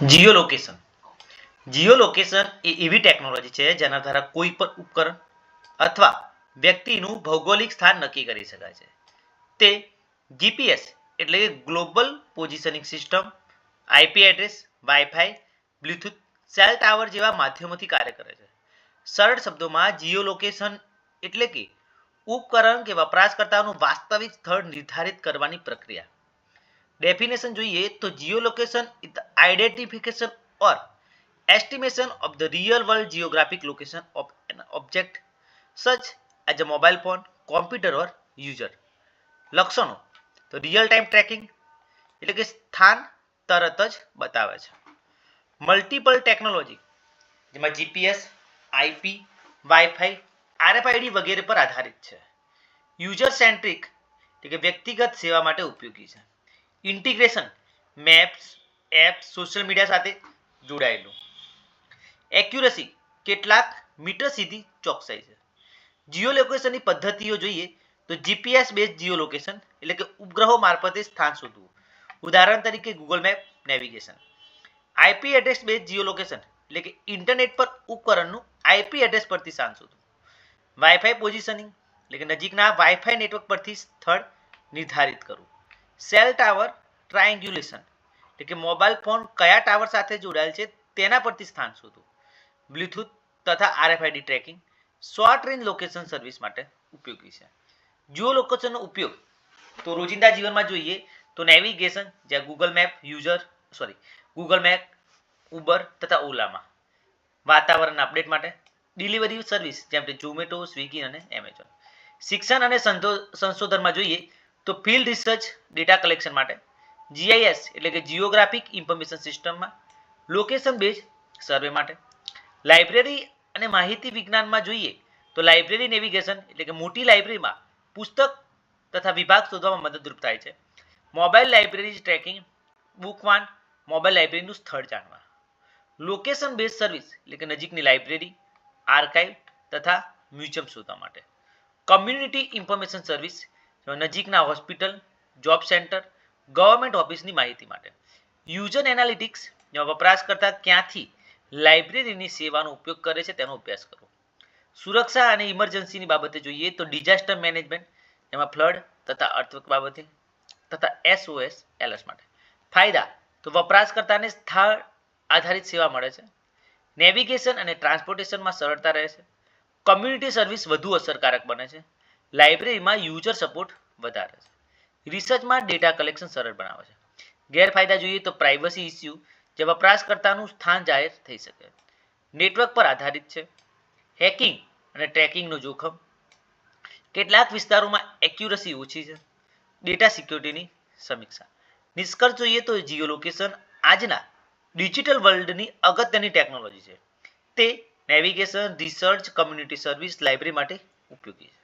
Jio location geo location એ એવી technology છે જેના દ્વારા કોઈ પણ ઉપકરણ અથવા વ્યક્તિનું ભૌગોલિક સ્થાન નક્કી કરી શકાય છે. તે જીપીએસ એટલે કે global positioning system IP address WiFi Bluetooth cell tower જેવા માધ્યમોથી કાર્ય કરે છે. સરળ શબ્દોમાં જીઓ લોકેશન એટલે કે ઉપકરણ કે વપરાશકર્તાનું વાસ્તવિક સ્થળ નિર્ધારિત કરવાની પ્રક્રિયા. ડેફિનેશન જોઈએ તો geolocation is the identification or estimation of the real world geographic location of an object such as a mobile phone, computer or user. લક્ષણો તો રિયલ ટાઈમ ટ્રેકિંગ એટલે કે સ્થાન તરત જ બતાવે છે મલ્ટિપલ ટેકનોલોજી જેમાં જીપીએસ આઈપી વાઈફાઈ આરએફઆઈડી વગેરે પર આધારિત છે યુઝર સેન્ટ્રિક એટલે કે વ્યક્તિગત સેવા માટે ઉપયોગી છે integration, maps, apps, social media સાથે જોડાયેલું. એક્યુરસી કેટલાક મીટર સીધી ચોકસાઈ છે. જીઓ પદ્ધતિઓ જોઈએ તો જીપીએસ બેઝ જીઓ એટલે કે ઉપગ્રહો મારફતે સ્થાન શોધવું. ઉદાહરણ તરીકે Google map navigation IP address base geo location એટલે કે ઇન્ટરનેટ પર ઉપકરણનું આઈપી એડ્રેસ પરથી સ્થાન શોધવું. વાઈફાઈ પોઝિશનિંગ એટલે કે નજીકના વાઈફાઈ નેટવર્ક પરથી સ્થળ નિર્ધારિત કરવું. સેલ ટાવર ટ્રાયંગ્યુલેશન એટલે કે મોબાઈલ ફોન કયા ટાવર સાથે જોડાયેલ છે તેના પરથી સ્થાન શોધવું બ્લૂટૂથ તથા RFID tracking short range location service માટે ઉપયોગી છે. જુઓ લોકેશનનો ઉપયોગ તો રોજિંદા જીવનમાં જોઈએ તો નેવિગેશન જ્યાં Google map user sorry Google map Uber તથા ઓલામાં વાતાવરણ અપડેટ માટે ડિલિવરી સર્વિસ જેમ કે ઝોમેટો સ્વિગી અને એમેઝોન શિક્ષણ અને સંશોધનમાં જોઈએ તો ફિલ્ડ રિસર્ચ ડેટા કલેક્શન માટે જીઆઈએસ એટલે કે જીઓગ્રાફિક ઇન્ફોર્મેશન સિસ્ટમમાં લોકેશન બેઝ સર્વે માટે. લાઇબ્રેરી અને માહિતી વિજ્ઞાનમાં જોઈએ તો લાઇબ્રેરી નેવિગેશન એટલે કે મોટી લાઇબ્રેરીમાં પુસ્તક તથા વિભાગ શોધવામાં મદદરૂપ થાય છે. Mobile library tracking book van mobile લાઇબ્રેરીનું સ્થળ જાણવા. લોકેશન બેઝ સર્વિસ એટલે કે નજીકની લાઇબ્રેરી આર્કાઇવ તથા મ્યુઝિયમ શોધવા માટે. કમ્યુનિટી ઇન્ફોર્મેશન સર્વિસ નજીકના હોસ્પિટલ, જોબ સેન્ટર, ગવર્મેન્ટ ઓફિસની માહિતી માટે. યુઝર એનાલિટિક્સ વપરાશકર્તા ક્યાંથી લાઇબ્રેરીની સેવાનો ઉપયોગ કરે છે તેનો અભ્યાસ કરવો સુરક્ષા અને ઇમરજન્સીની બાબતે જોઈએ તો ડિઝાસ્ટર મેનેજમેન્ટ એમાં ફ્લડ તથા અર્થવક બાબતે, તથા એસઓએસ એલર્ટ માટે. ફાયદા, તો વપરાશકર્તાને સ્થળ આધારિત સેવા મળે છે. નેવિગેશન અને ટ્રાન્સપોર્ટેશનમાં સરળતા રહે છે. કમ્યુનિટી સર્વિસ વધુ અસરકારક બને છે. લાઇબ્રેરીમાં યુઝર સપોર્ટ વધારે છે. રિસર્ચમાં ડેટા કલેક્શન સરળ બનાવે છે. ગેરફાયદા જોઈએ તો પ્રાઇવસી ઇસ્યુ જે વપરાશકર્તાનું સ્થાન જાહેર થઈ શકે. નેટવર્ક પર આધારિત છે. હેકિંગ અને ટ્રેકિંગનું જોખમ. કેટલાક વિસ્તારોમાં એક્યુરસી ઓછી છે. ડેટા સિક્યુરિટીની સમીક્ષા. નિષ્કર્ષ જોઈએ તો જીઓ લોકેશન આજના ડિજિટલ વર્લ્ડની અગત્યની ટેકનોલોજી છે. તે navigation, research, community service, library માટે ઉપયોગી છે.